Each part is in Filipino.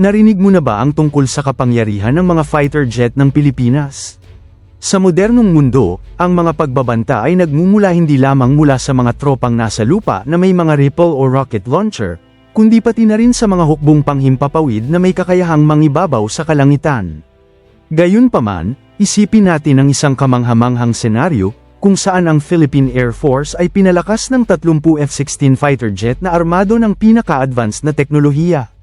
Narinig mo na ba ang tungkol sa kapangyarihan ng mga fighter jet ng Pilipinas? Sa modernong mundo, ang mga pagbabanta ay nagmumula hindi lamang mula sa mga tropang nasa lupa na may mga Ripple o rocket launcher, kundi pati na rin sa mga hukbong panghimpapawid na may kakayahang mangibabaw sa kalangitan. Gayunpaman, isipin natin ang isang kamanghamanghang senaryo, kung saan ang Philippine Air Force ay pinalakas ng 30 F-16 fighter jet na armado ng pinaka-advanced na teknolohiya.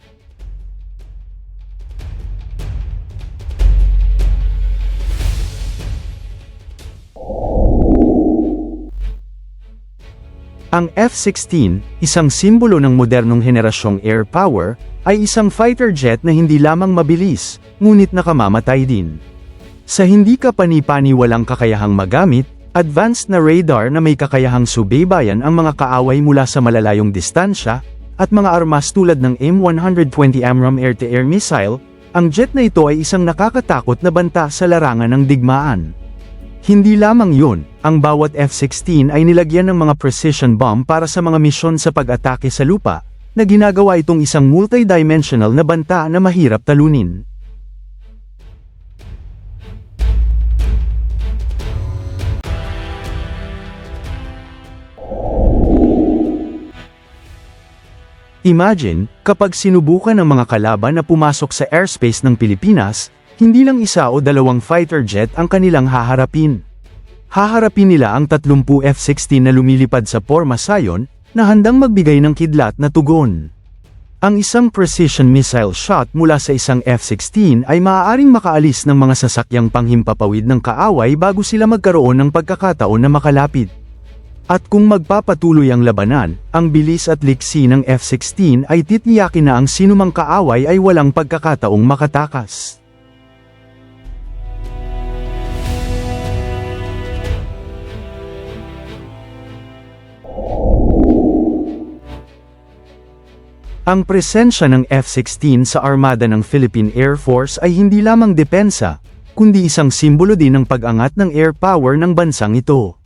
Ang F-16, isang simbolo ng modernong henerasyong air power, ay isang fighter jet na hindi lamang mabilis, ngunit nakamamatay din. Sa hindi ka panipani walang kakayahang magamit, advanced na radar na may kakayahang subaybayan ang mga kaaway mula sa malalayong distansya, at mga armas tulad ng M120 AMRAAM air-to-air missile, ang jet na ito ay isang nakakatakot na banta sa larangan ng digmaan. Hindi lamang yun, ang bawat F-16 ay nilagyan ng mga precision bomb para sa mga misyon sa pag-atake sa lupa, na ginagawa itong isang multidimensional na banta na mahirap talunin. Imagine, kapag sinubukan ng mga kalaban na pumasok sa airspace ng Pilipinas, hindi lang isa o dalawang fighter jet ang kanilang haharapin. Haharapin nila ang 30 F-16 na lumilipad sa Porma Sayon, na handang magbigay ng kidlat na tugon. Ang isang precision missile shot mula sa isang F-16 ay maaaring makaalis ng mga sasakyang panghimpapawid ng kaaway bago sila magkaroon ng pagkakataon na makalapit. At kung magpapatuloy ang labanan, ang bilis at liksi ng F-16 ay titiyakin na ang sinumang kaaway ay walang pagkakataong makatakas. Ang presensya ng F-16 sa armada ng Philippine Air Force ay hindi lamang depensa, kundi isang simbolo din ng pag-angat ng air power ng bansang ito.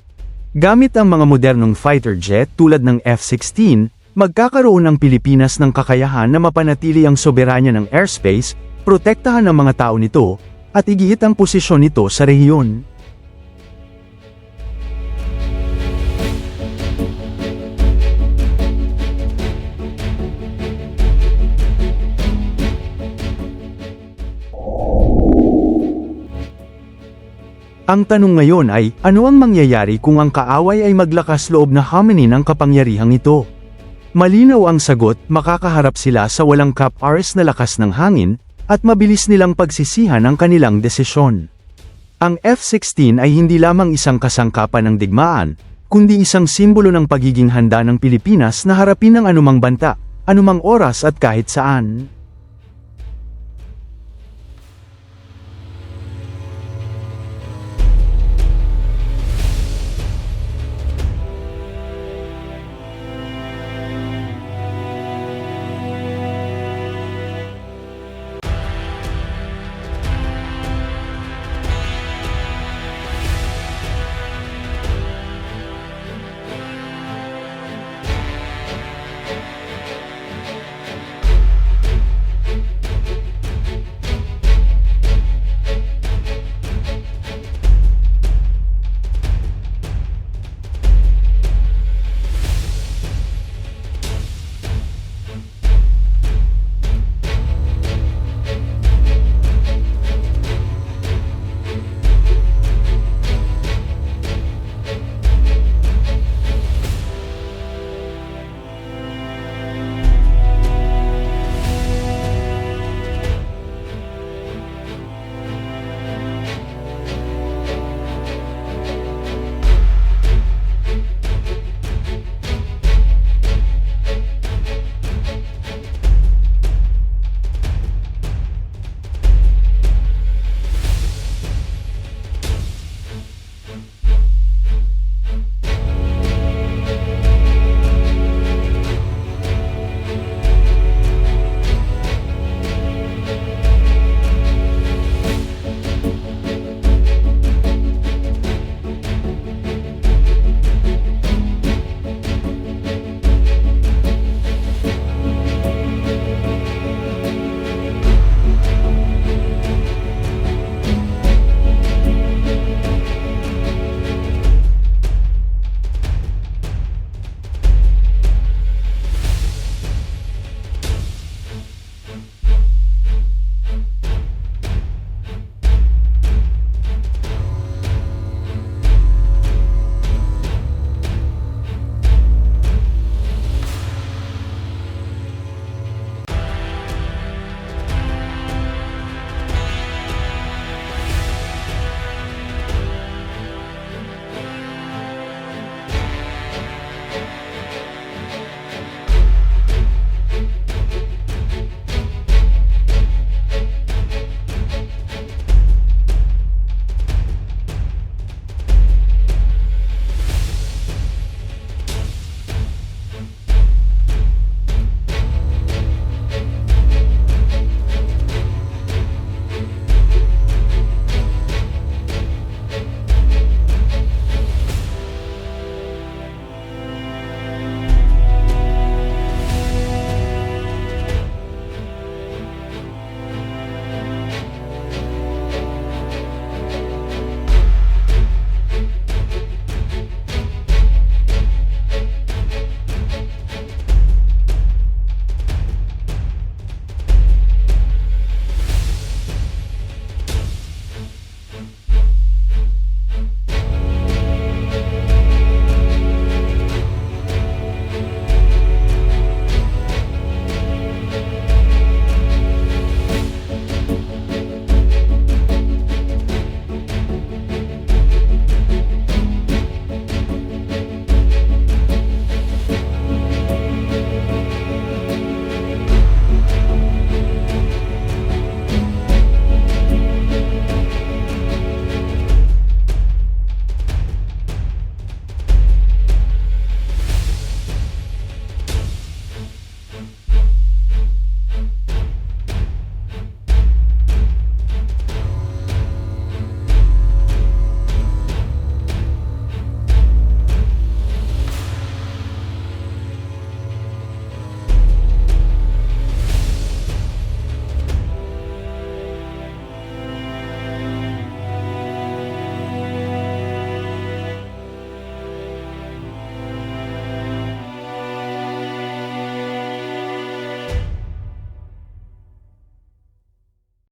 Gamit ang mga modernong fighter jet tulad ng F-16, magkakaroon ng Pilipinas ng kakayahan na mapanatili ang soberanya ng airspace, protektahan ang mga tao nito, at igihit ang posisyon nito sa rehiyon. Ang tanong ngayon ay, ano ang mangyayari kung ang kaaway ay maglakas loob na haminin ang kapangyarihang ito? Malinaw ang sagot, makakaharap sila sa walang kap-ares na lakas ng hangin, at mabilis nilang pagsisihan ang kanilang desisyon. Ang F-16 ay hindi lamang isang kasangkapan ng digmaan, kundi isang simbolo ng pagiging handa ng Pilipinas na harapin ang anumang banta, anumang oras at kahit saan.